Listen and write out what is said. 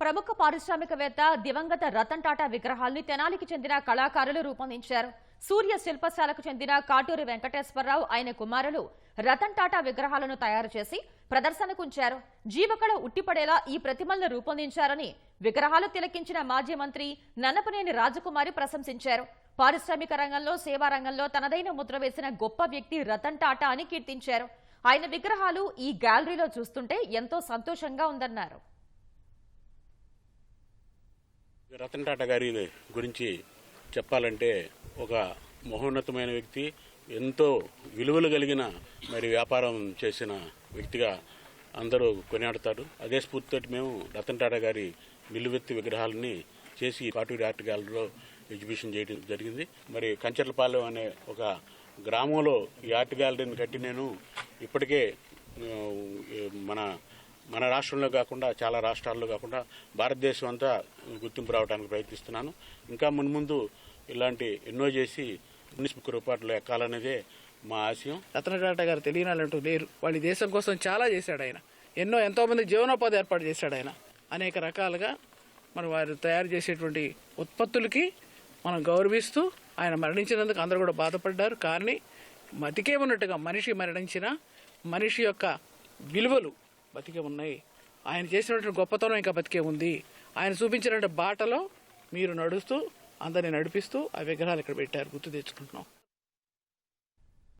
ప్రముఖ పారిశ్రామికవేత్త దివంగత రతన్ టాటా విగ్రహాల్ని తెనాలికి చెందిన కళాకారులు రూపొందించారు. సూర్య శిల్పశాలకు చెందిన కాటూరి వెంకటేశ్వరరావు ఆయన కుమారులు రతన్ టాటా విగ్రహాలను తయారు చేసి ప్రదర్శనకు ఉంచారు జీవకళ ఉట్టిపడేలా ఈ ప్రతిమలను రూపొందించారని విగ్రహాలు తిలకించిన మాజీ మంత్రి నన్నపనేని రాజకుమారి ప్రశంసించారు. పారిశ్రామిక రంగంలో సేవా రంగంలో తనదైన ముద్ర వేసిన గొప్ప వ్యక్తి రతన్ టాటా అని కీర్తించారు. ఆయన విగ్రహాలు ఈ గ్యాలరీలో చూస్తుంటే ఎంతో సంతోషంగా ఉందన్నారు. రతన్ టాటా గారి గురించి చెప్పాలంటే ఒక మహోన్నతమైన వ్యక్తి ఎంతో విలువలు కలిగిన మరి వ్యాపారం చేసిన వ్యక్తిగా అందరూ కొనియాడతారు. అదే స్ఫూర్తితో మేము రతన్ టాటా గారి నిలువెత్తి విగ్రహాలని చేసి కాటూరి ఆర్ట్ గ్యాలరీలో ఎగ్జిబిషన్ చేయడం జరిగింది. మరి కంచర్లపాలెం అనే ఒక గ్రామంలో ఈ ఆర్ట్ గ్యాలరీని కట్టి నేను ఇప్పటికే మన మన రాష్ట్రంలో కాకుండా చాలా రాష్ట్రాల్లో కాకుండా భారతదేశం అంతా గుర్తింపు రావడానికి ప్రయత్నిస్తున్నాను. ఇంకా మున్ముందు ఇలాంటి ఎన్నో చేసి మున్సిపల్ రూపాయలు ఎక్కాలనేదే మా ఆశయం. రతన టాటా గారు తెలియని వాళ్ళు లేరు. వాళ్ళ దేశం కోసం చాలా చేశాడు ఆయన. ఎన్నో ఎంతో మంది జీవనోపాధి ఏర్పాటు చేశాడు ఆయన. అనేక రకాలుగా మనం వారు తయారు చేసేటువంటి ఉత్పత్తులకి మనం గౌరవిస్తూ ఆయన మరణించినందుకు అందరూ కూడా బాధపడ్డారు. కానీ మతికే ఉన్నట్టుగా మనిషి మరణించిన మనిషి యొక్క విలువలు బతికే ఉన్నాయి. ఆయన చేసినటువంటి గొప్పతనం ఇంకా బతికే ఉంది. ఆయన చూపించినటువంటి బాటలో మీరు నడుస్తూ అందరిని నడిపిస్తూ ఆ విగ్రహాలు ఇక్కడ పెట్టారు. గుర్తు తెచ్చుకుంటున్నాం.